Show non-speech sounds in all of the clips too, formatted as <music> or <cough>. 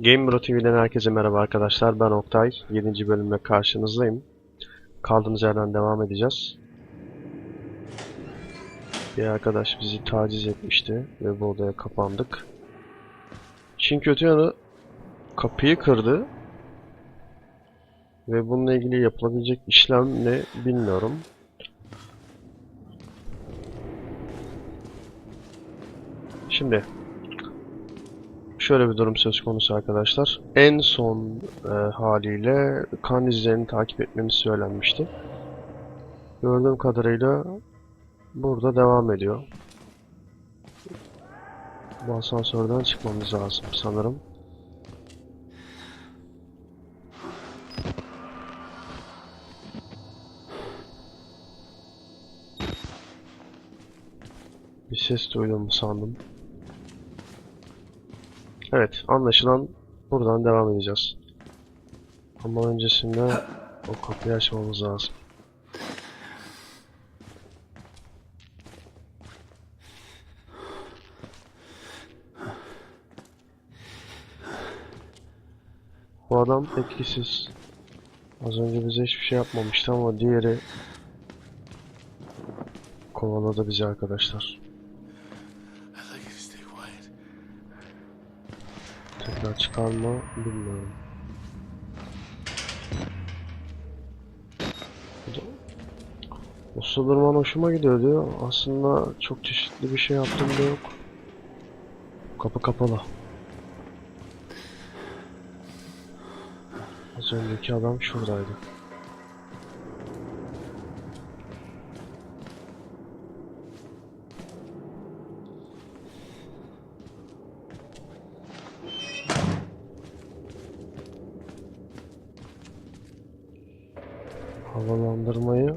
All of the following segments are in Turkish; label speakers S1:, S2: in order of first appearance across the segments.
S1: Game Bro TV'den herkese merhaba arkadaşlar. Ben Oktay. 7. bölümle karşınızdayım. Kaldığımız yerden devam edeceğiz. Bir arkadaş bizi taciz etmişti ve bu odaya kapandık. Çin kötü yanı kapıyı kırdı. Ve bununla ilgili yapılabilecek işlem ne bilmiyorum. Şimdi şöyle bir durum söz konusu arkadaşlar. En son e, haliyle kan izlerini takip etmemiz söylenmişti. Gördüğüm kadarıyla burada devam ediyor. Bu asansörden çıkmamız lazım sanırım. Bir ses duydum sandım. Evet, anlaşılan buradan devam edeceğiz. Ama öncesinde o kapıyı açmamız lazım. Bu adam etkisiz. Az önce bize hiçbir şey yapmamıştı ama diğeri kovaladı bizi arkadaşlar. Tekrar çıkar bilmiyorum. O Sılırman hoşuma gidiyor diyor. Aslında çok çeşitli bir şey yaptım da yok. Kapı kapalı. Az önceki adam şuradaydı. Havalandırmayı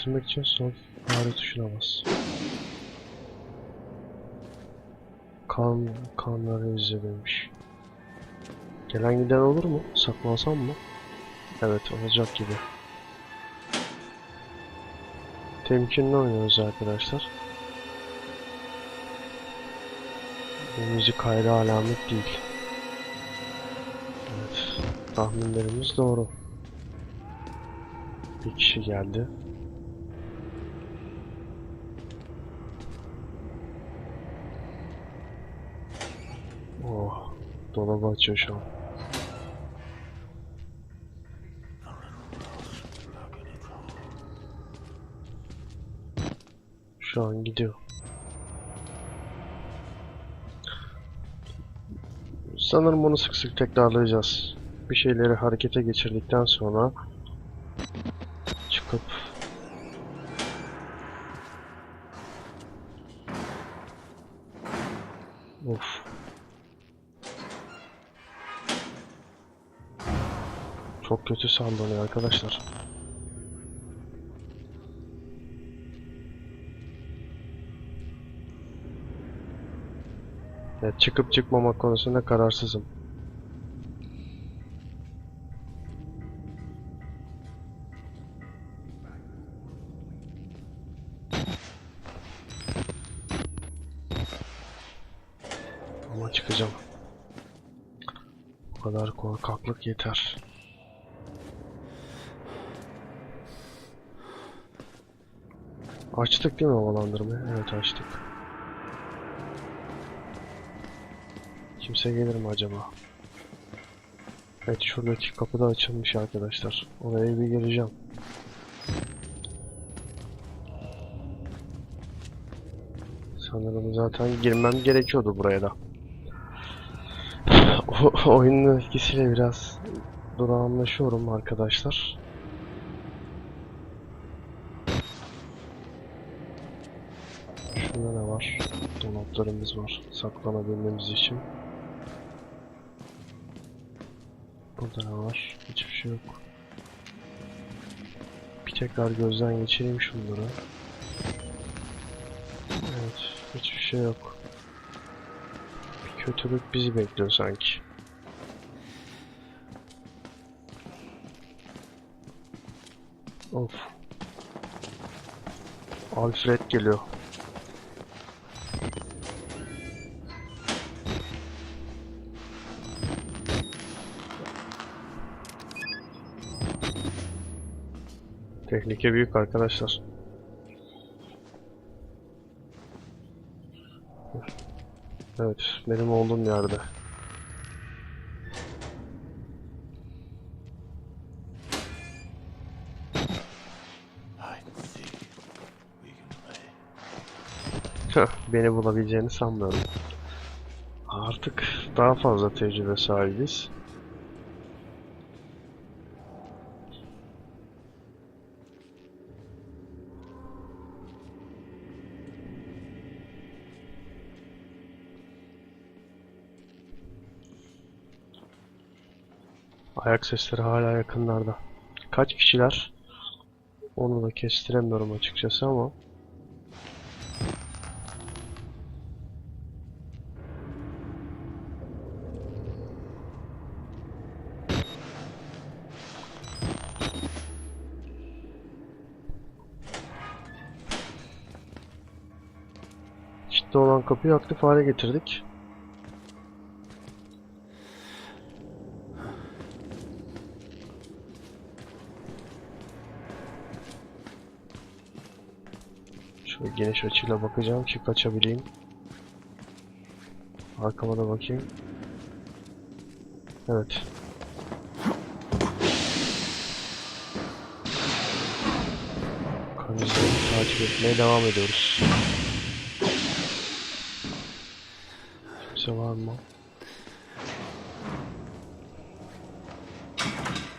S1: aktifleştirmek için sol fare tuşuna bas. Kan, kanları izlemiş. Gelen giden olur mu? Saklansam mı? Evet olacak gibi. Temkinli oynuyoruz arkadaşlar. Bu müzik hayra alamet değil. Evet. Tahminlerimiz doğru. Bir kişi geldi. Oh, dolabı açıyor şu an. Şu an gidiyor. Sanırım bunu sık sık tekrarlayacağız. Bir şeyleri harekete geçirdikten sonra çıkıp sallanıyor arkadaşlar. Evet, çıkıp çıkmamak konusunda kararsızım. Ama çıkacağım. Bu kadar korkaklık yeter. Açtık değil mi havalandırmayı? Evet açtık. Kimse gelir mi acaba? Evet şuradaki kapı da açılmış arkadaşlar. Oraya bir gireceğim. Sanırım zaten girmem gerekiyordu buraya da. <sighs> O, oyunun etkisiyle biraz durağanlaşıyorum arkadaşlar. Şurada ne var? Dolaplarımız var saklanabilmemiz için. Burada ne var? Hiçbir şey yok. Bir tekrar gözden geçireyim şunları. Evet, hiçbir şey yok. Bir kötülük bizi bekliyor sanki. Of. Alfred geliyor. Tehlike büyük arkadaşlar. Evet, benim olduğum yerde. Beni bulabileceğini sanmıyorum. Artık daha fazla tecrübe sahibiz. Ayak sesleri hala yakınlarda. Kaç kişiler? Onu da kestiremiyorum açıkçası ama kilitli olan kapıyı aktif hale getirdik. Şöyle geniş açıyla bakacağım ki kaçabileyim. Arkama da bakayım. Evet. Kanizleri takip etmeye devam ediyoruz. Kimse var mı?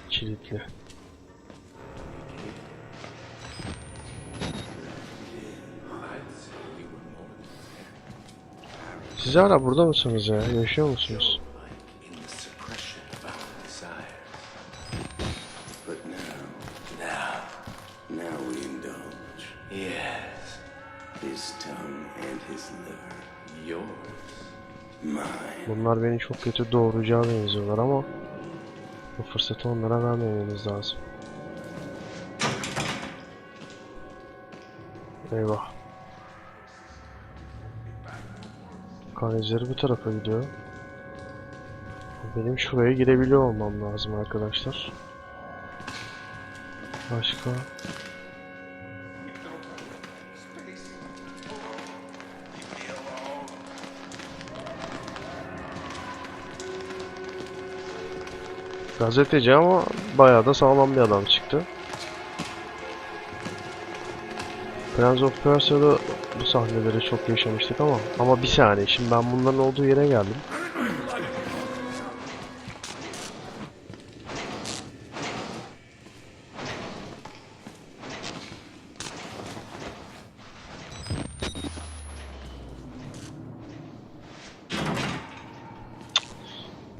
S1: Kilitli. Siz hala burada mısınız ya? Yaşıyor musunuz? Bunlar beni çok kötü doğuracağı benziyorlar ama bu fırsatı onlara vermememiz lazım. Eyvah. Kan izleri bu tarafa gidiyor. Benim şuraya girebiliyor olmam lazım arkadaşlar. Başka? Gazeteci ama bayağı da sağlam bir adam çıktı. Prince of Persia'da bu sahneleri çok yaşamıştık ama ama bir saniye şimdi ben bunların olduğu yere geldim.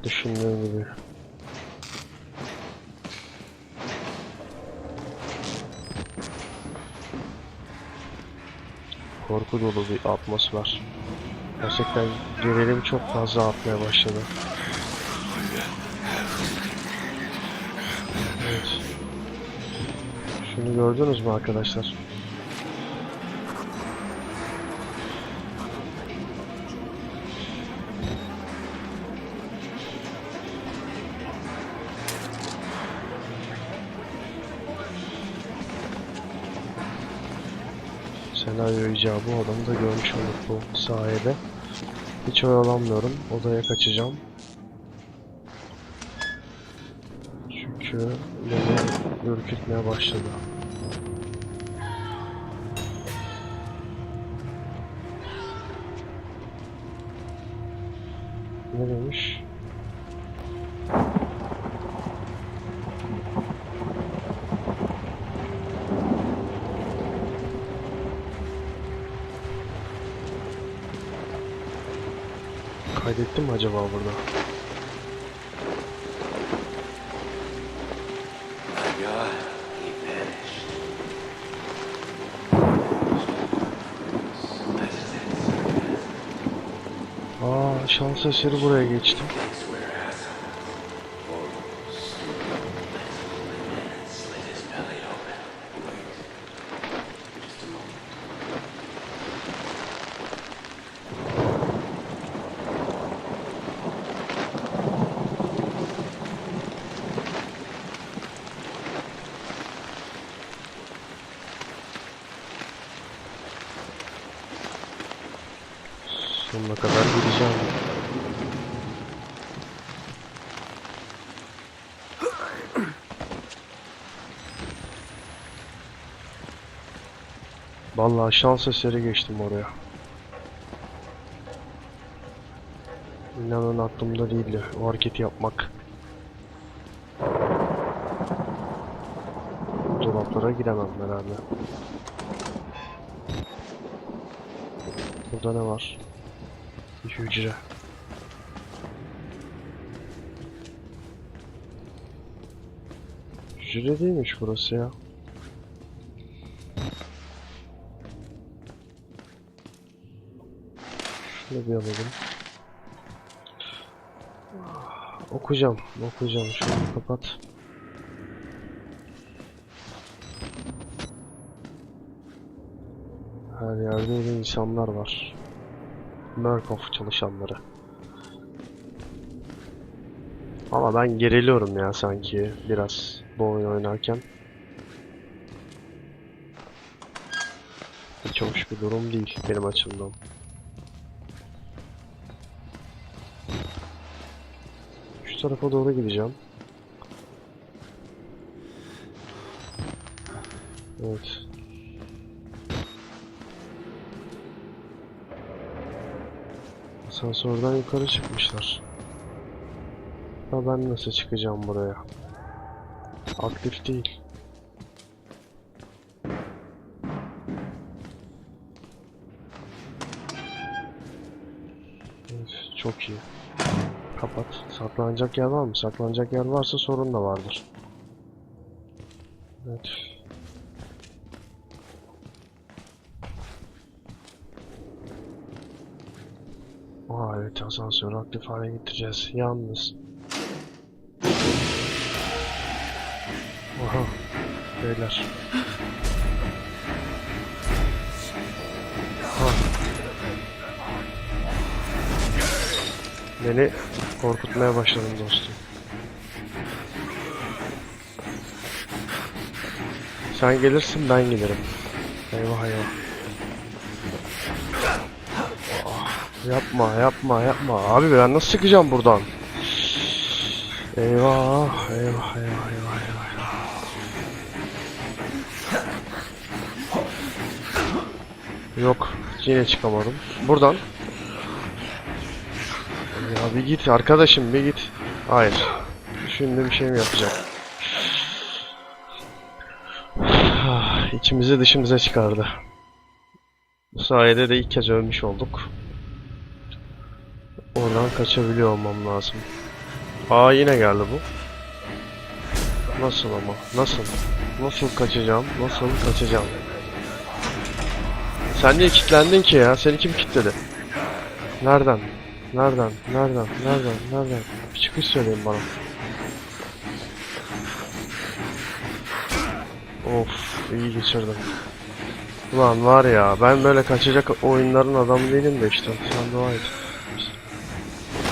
S1: Düşündüğüm gibi. Korku dolu bir atmosfer. Gerçekten gerilim çok fazla artmaya başladı. Evet. Şunu gördünüz mü arkadaşlar? Senaryo icabı adamı da görmüş olduk bu sayede. Hiç oyalanmıyorum. Odaya kaçacağım. Çünkü beni ürkütmeye başladı. Ne demiş? Kaydettim mi acaba burada? Aa şans eseri buraya geçtim. Kadar gideceğim. Vallahi şans eseri geçtim oraya. İnanın aklımda değildi o hareketi yapmak. Dolaplara giremem herhalde. Burada ne var? Hücre. Hücre değilmiş burası ya. Şunu bir alalım. Okuyacağım, okuyacağım. Şunu kapat. Her yerde insanlar var. Murkoff çalışanları. Ama ben geriliyorum ya sanki biraz bu oyun oynarken. Hiç hoş bir durum değil benim açımdan. Şu tarafa doğru gideceğim. Evet. Asansörden yukarı çıkmışlar. Ya ben nasıl çıkacağım buraya? Aktif değil. Evet, çok iyi. Kapat. Saklanacak yer var mı? Saklanacak yer varsa sorun da vardır. Evet. Aa evet asansörü aktif hale getireceğiz. Yalnız. Aha. Beyler. Ha. Beni korkutmaya başladın dostum. Sen gelirsin ben gelirim. Eyvah eyvah. Yapma yapma yapma. Abi ben nasıl çıkacağım buradan? Eyvah eyvah eyvah eyvah eyvah. Yok yine çıkamadım. Buradan. Ya bir git arkadaşım bir git. Hayır. Düşündüğüm şey mi yapacak? Ah, İçimizi dışımıza çıkardı. Bu sayede de ilk kez ölmüş olduk. Oradan kaçabiliyor olmam lazım. Aa yine geldi bu. Nasıl ama? Nasıl? Nasıl kaçacağım? Nasıl kaçacağım? Sen niye kilitlendin ki ya? Seni kim kilitledi? Nereden? Nereden? Nereden? Nereden? Nereden? Bir çıkış söyleyin bana. Of, iyi geçirdim. Ulan var ya, ben böyle kaçacak oyunların adamı değilim de işte. Sen dua et.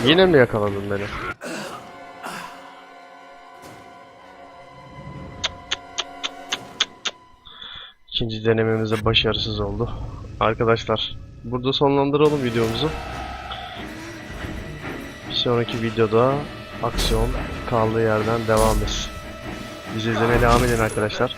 S1: Yine mi yakaladın beni? İkinci denememizde başarısız oldu. Arkadaşlar burada sonlandıralım videomuzu. Bir sonraki videoda aksiyon kaldığı yerden devam etsin. Bizi izlemeye devam edin arkadaşlar.